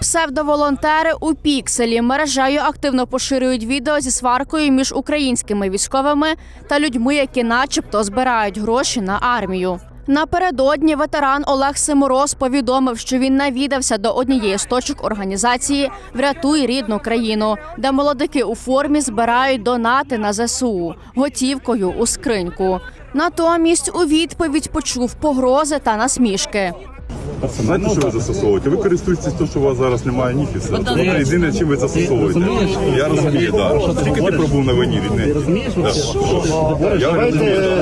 Псевдоволонтери у пікселі мережею активно поширюють відео зі сваркою між українськими військовими та людьми, які, начебто, збирають гроші на армію. Напередодні ветеран Олег Симороз повідомив, що він навідався до однієї з точок організації Врятуй рідну країну, де молодики у формі збирають донати на ЗСУ готівкою у скриньку. Натомість у відповідь почув погрози та насмішки. Знаєте, що ви засосовуєте? Ви користуєтесь тим, що у вас зараз немає ніфіса. Це єдине, чим ви засосовуєте. Я розумію, так. Скільки ти пробув на війні від неї? Я розумію.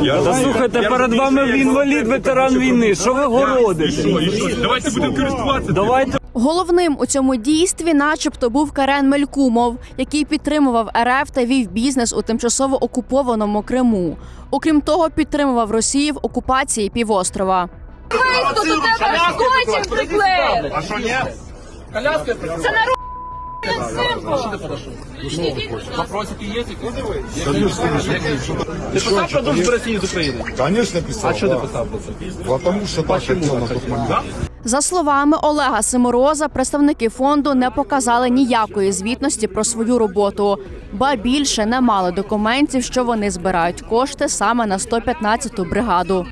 Я слухайте, перед вами інвалід, ветеран війни. Що ви І городите? що, і що? Давайте будемо користуватися. Давайте Головним у цьому дійстві, начебто, був Карен Мелькумов, який підтримував РФ та вів бізнес у тимчасово окупованому Криму. Окрім того, підтримував Росію в окупації півострова. Хто до тебе скотчем приклеїв? А що ні? Це на символ. Вопросики есть? Ты писал про дружбу России с Украиной? Конечно, писал. А что ты да. писал про это? Потому что так хотел на тот момент. За словами Олега Симороза, представники фонду не показали ніякої звітності про свою роботу, ба більше не мали документів, що вони збирають кошти саме на 115-ту бригаду.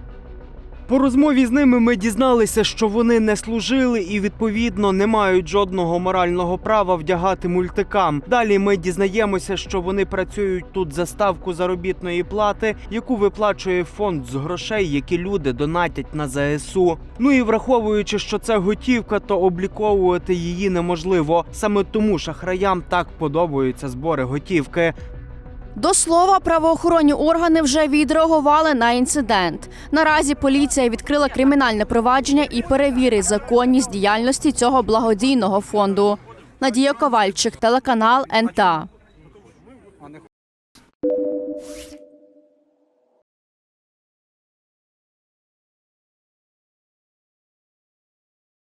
По розмові з ними ми дізналися, що вони не служили і відповідно не мають жодного морального права вдягати мультикам. Далі ми дізнаємося, що вони працюють тут за ставку заробітної плати, яку виплачує фонд з грошей, які люди донатять на ЗСУ. Ну і враховуючи, що це готівка, то обліковувати її неможливо. Саме тому шахраям так подобаються збори готівки. До слова, правоохоронні органи вже відреагували на інцидент. Наразі поліція відкрила кримінальне провадження і перевірить законність діяльності цього благодійного фонду. Надія Ковальчик, телеканал НТА.